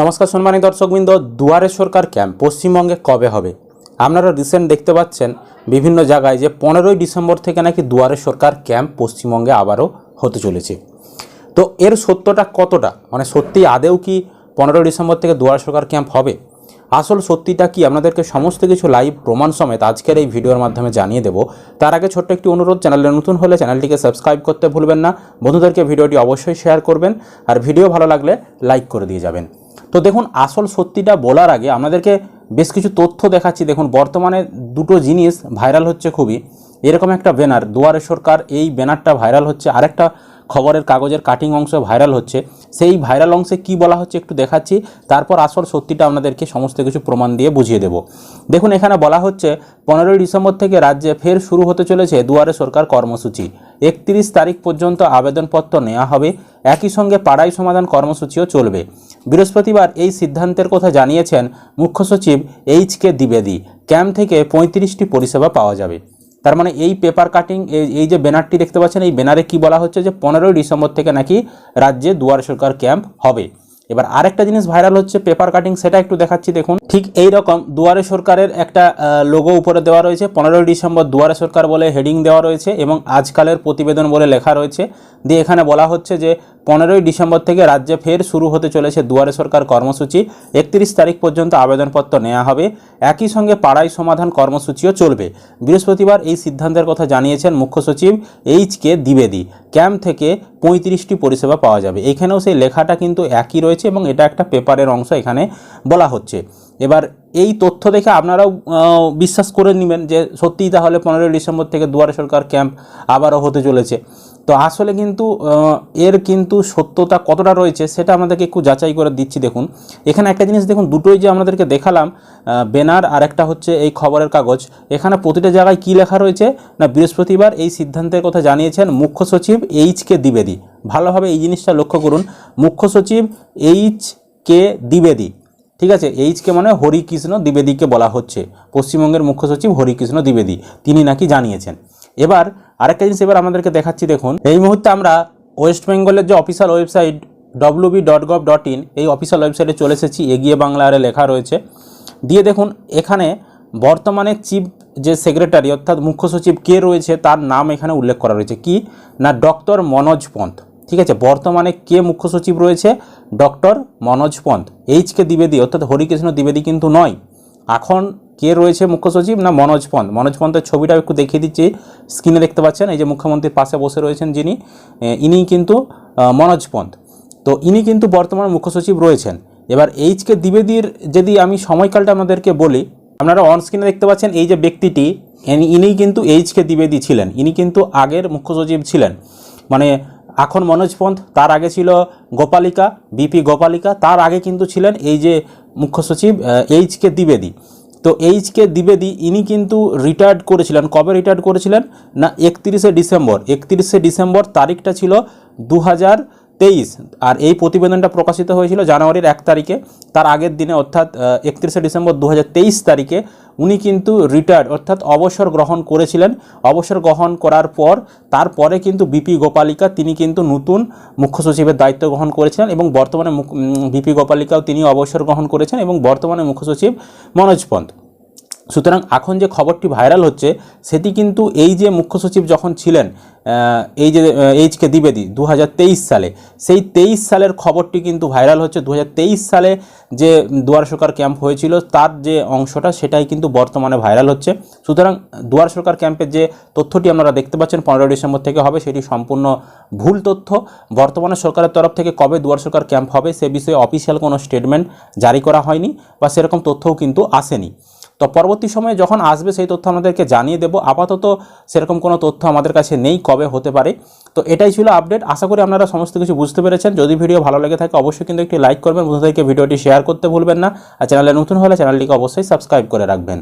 নমস্কার সম্মানী দর্শকবৃন্দ, দুয়ারে সরকার ক্যাম্প পশ্চিমবঙ্গে কবে হবে? আপনারা রিসেন্ট দেখতে পাচ্ছেন বিভিন্ন জায়গায় যে পনেরোই ডিসেম্বর থেকে নাকি দুয়ারে সরকার ক্যাম্প পশ্চিমবঙ্গে আবারও হতে চলেছে। তো এর সত্যটা কতটা? মানে সত্যি আদেও কি পনেরোই ডিসেম্বর থেকে দুয়ারে সরকার ক্যাম্প হবে? আসল সত্যিটা কি? আপনাদেরকে সমস্ত কিছু লাইভ প্রমাণ সমেত আজকের এই ভিডিওর মাধ্যমে জানিয়ে দেবো। তার আগে ছোট্ট একটি অনুরোধ, চ্যানেলে নতুন হলে চ্যানেলটিকে সাবস্ক্রাইব করতে ভুলবেন না। বন্ধুদেরকে ভিডিওটি অবশ্যই শেয়ার করবেন। আর ভিডিও ভালো লাগলে লাইক করে দিয়ে যাবেন। তো দেখুন, আসল সত্যিটা বলার আগে আপনাদেরকে বেশ কিছু তথ্য দেখাচ্ছি। দেখুন, বর্তমানে দুটো জিনিস ভাইরাল হচ্ছে খুবই। এরকম একটা ব্যানার, দুয়ারে সরকার, এই ব্যানারটা ভাইরাল হচ্ছে। আরেকটা খবরের কাগজের কাটিং অংশ ভাইরাল হচ্ছে। সেই ভাইরাল অংশে কি বলা হচ্ছে একটু দেখাচ্ছি। তারপর আসল সত্যিটা আপনাদেরকে সমস্ত কিছু প্রমাণ দিয়ে বুঝিয়ে দেব। দেখুন, এখানে বলা হচ্ছে, পনেরোই ডিসেম্বর থেকে রাজ্যে ফের শুরু হতে চলেছে দুয়ারে সরকার কর্মসূচি। একত্রিশ তারিখ পর্যন্ত আবেদনপত্র নেওয়া হবে। একই সঙ্গে পাড়াই সমাধান কর্মসূচিও চলবে। বৃহস্পতিবার এই সিদ্ধান্তের কথা জানিয়েছেন মুখ্য সচিব এইচ কে দ্বিবেদী। ক্যাম্প থেকে পঁয়ত্রিশটি পরিষেবা পাওয়া যাবে। তার মানে এই পেপার কাটিং এই যে ব্যানারটি দেখতে পাচ্ছেন, এই ব্যানারে কি বলা হচ্ছে যে পনেরোই ডিসেম্বর থেকে নাকি রাজ্যে দুয়ারে সরকার ক্যাম্প হবে। এবার আরেকটা জিনিস ভাইরাল হচ্ছে পেপার কাটিং সেটা একটু দেখাচ্ছি, দেখুন। ঠিক এই রকম দুয়ারে সরকারের একটা লোগো উপরে দেওয়া রয়েছে, পনেরোই ডিসেম্বর দুয়ারে সরকার বলে হেডিং দেওয়া রয়েছে এবং আজকালের প্রতিবেদন বলে লেখা রয়েছে। দিয়ে এখানে বলা হচ্ছে যে পনেরোই ডিসেম্বর থেকে রাজ্যে ফের শুরু হতে চলেছে দুয়ারে সরকার কর্মসূচি। একত্রিশ তারিখ পর্যন্ত আবেদনপত্র নেওয়া হবে। একই সঙ্গে পাড়াই সমাধান কর্মসূচিও চলবে। বৃহস্পতিবার এই সিদ্ধান্তের কথা জানিয়েছেন মুখ্য সচিব এইচ কে দ্বিবেদী। ক্যাম্প থেকে পঁয়ত্রিশটি পরিষেবা পাওয়া যাবে। এখানেও সেই লেখাটা কিন্তু একই রয়েছে এবং এটা একটা পেপারের অংশ এখানে বলা হচ্ছে। এবার এই তথ্য দেখে আপনারাও বিশ্বাস করে নেবেন যে সত্যিই তাহলে পনেরোই ডিসেম্বর থেকে দুয়ারে সরকার ক্যাম্প আবারও হতে চলেছে। তো আসলে কিন্তু এর কিন্তু সত্যতা কতটা রয়েছে সেটা আমাদেরকে একটু যাচাই করে দিচ্ছি দেখুন। এখানে একটা জিনিস দেখুন, দুটোই যে আমাদেরকে দেখালাম ব্যানার আর একটা হচ্ছে এই খবরের কাগজ। এখানে প্রতিটা জায়গায় কি লেখা রয়েছে? না, বৃহস্পতিবার এই সিদ্ধান্তের কথা জানিয়েছেন মুখ্য সচিব এইচ কে দ্বিবেদী। ভালোভাবে এই জিনিসটা লক্ষ্য করুন, মুখ্য সচিব এইচ কে দ্বিবেদী। ঠিক আছে এইচকে মানে হরিকৃষ্ণ দ্বিবেদীকে বলা হচ্ছে। পশ্চিমবঙ্গের মুখ্য সচিব হরিকৃষ্ণ দ্বিবেদী, তিনি নাকি জানিয়েছেন। এবার আরেকটা জিনিস এবার আমাদেরকে দেখাচ্ছি, দেখুন। এই মুহূর্তে আমরা ওয়েস্ট বেঙ্গলের যে official website WB dot gov dot in এই অফিসিয়াল ওয়েবসাইটে চলে এসেছি, এগিয়ে বাংলা আরে লেখা রয়েছে। দিয়ে দেখুন, এখানে বর্তমানে চিফ যে সেক্রেটারি অর্থাৎ মুখ্য সচিব কে রয়েছে, তার নাম এখানে উল্লেখ করা রয়েছে। কি? না ডক্টর মনোজ পন্থ। ঠিক আছে, বর্তমানে কে মুখ্য সচিব রয়েছে? Doctor Manoj Pant. H K দ্বিবেদী, অর্থাৎ হরিকৃষ্ণ দ্বিবেদী কিন্তু নয়। এখন কে রয়েছে মুখ্য সচিব না মনোজ পন্থ? মনোজ পন্থের ছবিটাও একটু দেখিয়ে দিচ্ছি স্ক্রিনে দেখতে পাচ্ছেন, এই যে মুখ্যমন্ত্রীর পাশে বসে রয়েছেন যিনি ইনি কিন্তু মনোজ পন্থ। তো ইনি কিন্তু বর্তমান মুখ্য সচিব রয়েছেন। এবার এইচ কে দ্বিবেদীর যদি আমি সময়কালটা আপনাদেরকে বলি, আপনারা অন স্ক্রিনে দেখতে পাচ্ছেন এই যে ব্যক্তিটি, ইনি কিন্তু এইচ কে দ্বিবেদী ছিলেন। ইনি কিন্তু আগের মুখ্য সচিব ছিলেন। মানে এখন মনোজ পন্থ, তার আগে ছিল গোপালিকা, বিপি গোপালিকা, তার আগে কিন্তু ছিলেন এই যে মুখ্য সচিব এইচ কে দ্বিবেদী। তো এইচ কে দ্বিবেদী, ইনি কিন্তু রিটায়ার্ড করেছিলেন। কবে রিটায়ার্ড করেছিলেন? না, একত্রিশে ডিসেম্বর। একত্রিশে ডিসেম্বর তারিখটা ছিল দু হাজার তেইশ। আর এই প্রতিবেদনটা প্রকাশিত হয়েছিল জানুয়ারির এক তারিখে। তার আগের দিনে অর্থাৎ একত্রিশে ডিসেম্বর দু হাজার তেইশ তারিখে উনি কিন্তু রিটায়ার্ড অর্থাৎ অবসর গ্রহণ করেছিলেন। অবসর গ্রহণ করার পর, তারপরে কিন্তু বিপি গোপালিকা তিনি কিন্তু নতুন মুখ্য সচিবের দায়িত্ব গ্রহণ করেছিলেন এবং বর্তমানে বিপি গোপালিকাও তিনি অবসর গ্রহণ করেছেন এবং বর্তমানে মুখ্য সচিব মনোজ পন্থ। সুতরাং এখন যে খবরটি ভাইরাল হচ্ছে, সেটি কিন্তু এই যে মুখ্য সচিব যখন ছিলেন এই যে এইচ কে দ্বিবেদী দু হাজার তেইশ সালে, সেই তেইশ সালের খবরটি কিন্তু ভাইরাল হচ্ছে। দু হাজার তেইশ সালে যে দুয়ার সরকার ক্যাম্প হয়েছিল, তার যে অংশটা সেটাই কিন্তু বর্তমানে ভাইরাল হচ্ছে। সুতরাং দুয়ার সরকার ক্যাম্পের যে তথ্যটি আপনারা দেখতে পাচ্ছেন, পনেরোই ডিসেম্বর থেকে হবে, সেটি সম্পূর্ণ ভুল তথ্য। বর্তমানে সরকারের তরফ থেকে কবে দুয়ার সরকার ক্যাম্প হবে, সে বিষয়ে অফিসিয়াল কোনো স্টেটমেন্ট জারি করা হয়নি বা সেরকম তথ্যও কিন্তু আসেনি। তো পরবর্তী সময়ে যখন আসবে সেই তথ্য আমাদেরকে জানিয়ে দেবো। আপাতত সেরকম কোনো তথ্য আমাদের কাছে নেই, কবে হতে পারে। তো এটাই ছিল আপডেট। আশা করি আপনারা সমস্ত কিছু বুঝতে পেরেছেন। যদি ভিডিও ভালো লেগে থাকে অবশ্যই কিন্তু একটি লাইক করবেন, বন্ধুদেরকে ভিডিওটি শেয়ার করতে ভুলবেন না। আর চ্যানেলে নতুন হলে চ্যানেলটিকে অবশ্যই সাবস্ক্রাইব করে রাখবেন।